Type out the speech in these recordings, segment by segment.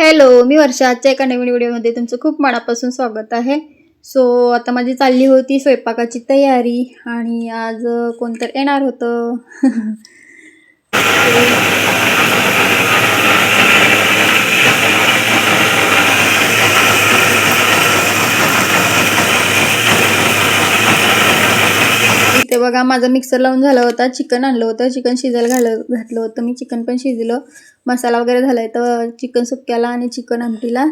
Hello मी वर्षा. आजच्या एका नवीन व्हिडिओमध्ये तुमचं खूप मनापासून स्वागत आहे. सो आता माझी चालली होती स्वयंपाकाची तयारी आणि आज कोणतर येणार होतं? इथे बघा माझा मिक्सर लावून झाला होता चिकन आणलं होतं चिकन शिजायला घालं घातलं होतं. मी चिकन पण शिजलं. मसाला वगैरे झाला आहे तर चिकन सुक्क्याला आणि चिकन आमटीला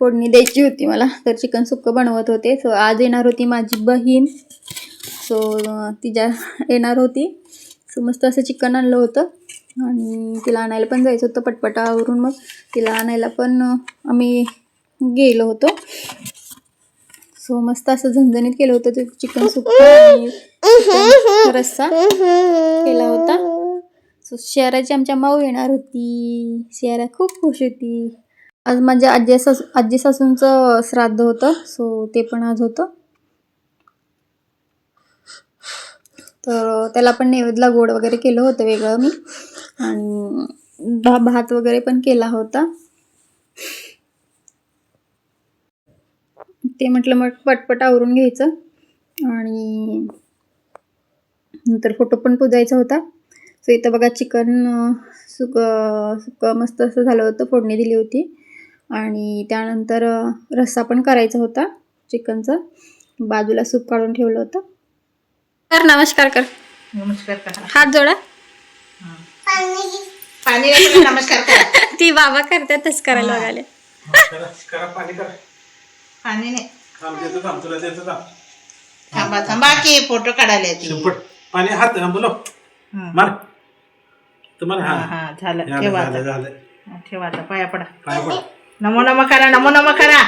फोडणी द्यायची होती मला. तर चिकन सुक्कं बनवत होते. सो आज येणार होती माझी बहीण. सो तिच्या येणार होती. सो मस्त असं चिकन आणलं होतं. आणि तिला आणायला पण जायचं होतं पटपटावरून मग. तिला आणायला पण आम्ही गेलो होतो. सो मस्त असं झणझणीत केलं होतं ते चिकन सुक्का आणि रस्सा केला होता? सो शेराची आमच्या माऊ येणार होती. शेरा खूप खुश होती. आज माझ्या आजी सासू आजी सासूंचं श्राद्ध होतं सो ते पण आज होतं. तर त्याला पण नैवेद्यला गोड वगैरे केलं होतं वेगळं मी. आणि भा भात वगैरे पण केला होता. ते म्हटलं मग पटपट आवरून घ्यायचं. आणि नंतर फोटो पण पुजायचा होता. सो इथं बघा चिकन सुक सुकं मस्त असं झालं होतं फोडणी दिली होती. आणि त्यानंतर रस्सा पण करायचा होता चिकनचा. बाजूला सूप काढून ठेवलं होतं. कर नमस्कार कर. नमस्कार करा. हात जोडा. पाणी नमस्कार करा. ती बाबा करतातच करायला बघायला. करा करा पाणी करा. पाणी नाही. थांब देतो थांब तुला देतो थांब. थांबा थांबा की फोटो काढायला येते पाणी हात हा बोलो. हं. मार. तुम्हाला हा. हा हा झालं. झालं ठेवा झालं आता. झालं. हा, ठेवा आता. पाया पडा. पाय पड. नमो नमो करा नमो नमो करा.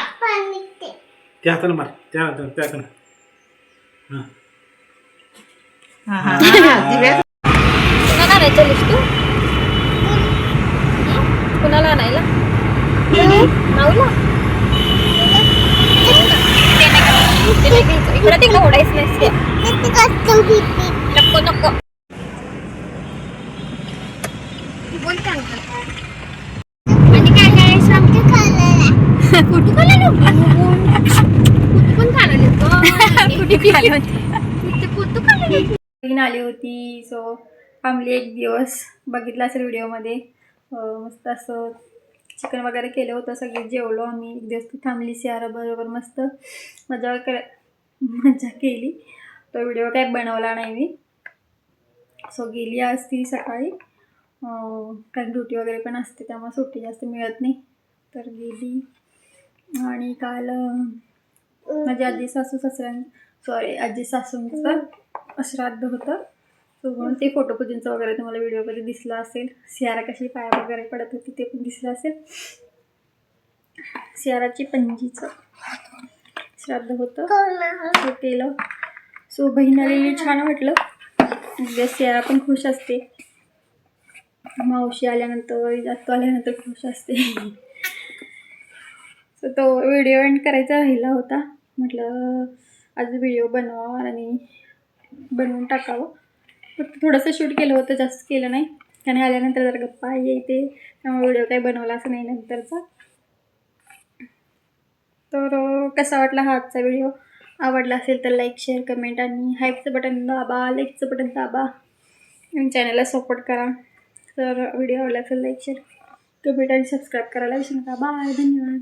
त्या हाताने मार. त्या हाताने त्या हाताने. हा. हा हा. हा, दिव्या. कुणाला आणायचं लिस्ट? तू कुणाला आणायला? माऊला? ते नाही घ्यायचं. इकडं तिकडं ओढायचं नाही. नको. नको बोलते कुठे खाला कुठे पण कुठे कुठे बहीण आली होती सो थांबली एक दिवस. बघितला असेल व्हिडिओमध्ये. मस्त असं चिकन वगैरे केलं होतं. सगळे जेवलो आम्ही. एक दिवस ती थांबली सियारा बरोबर मस्त. मजा कर मजा केली. तो व्हिडिओ काय बनवला नाही मी. सो गेली आज ती सकाळी. कारण ड्युटी वगैरे पण असते त्यामुळे सुट्टी जास्त मिळत नाही. तर गेली. आणि काल अं, माझ्या आजी सासू सासऱ्यां सॉरी आजी सासूंचं श्राद्ध होतं. सो म्हणून ते फोटोपूजनचं वगैरे तुम्हाला व्हिडिओमध्ये दिसलं असेल. सियारा कशी पाया वगैरे पडत होती ते पण दिसलं असेल. सियाराची पंजीचं श्राद्ध होतं. केलं. सो बहीण आलेली छान वाटलं. म्हणजे उद्या सियारा पण खुश असते. मावशी आल्यानंतर जातो आल्यानंतर खुश असते. सो तो व्हिडिओ एंड करायचा राहिला होता. म्हटलं आज व्हिडिओ बनवावा आणि बनवून टाकावं. फक्त थोडंसं शूट केलं होतं जास्त केलं नाही. आणि आल्यानंतर जर गप्पा येते त्यामुळे व्हिडिओ काही असं नाही नंतरचा. तर कसा वाटला हा आजचा व्हिडिओ आवडला असेल तर लाईक शेअर कमेंट आणि हाईकचं बटन दाबा लाईकचं बटन दाबा. आणि चॅनलला सपोर्ट करा. तर व्हिडिओ आवडला असेल लाईक शेअर कमेंट आणि सबस्क्राईब करायला विसरू नका. बाय धन्यवाद.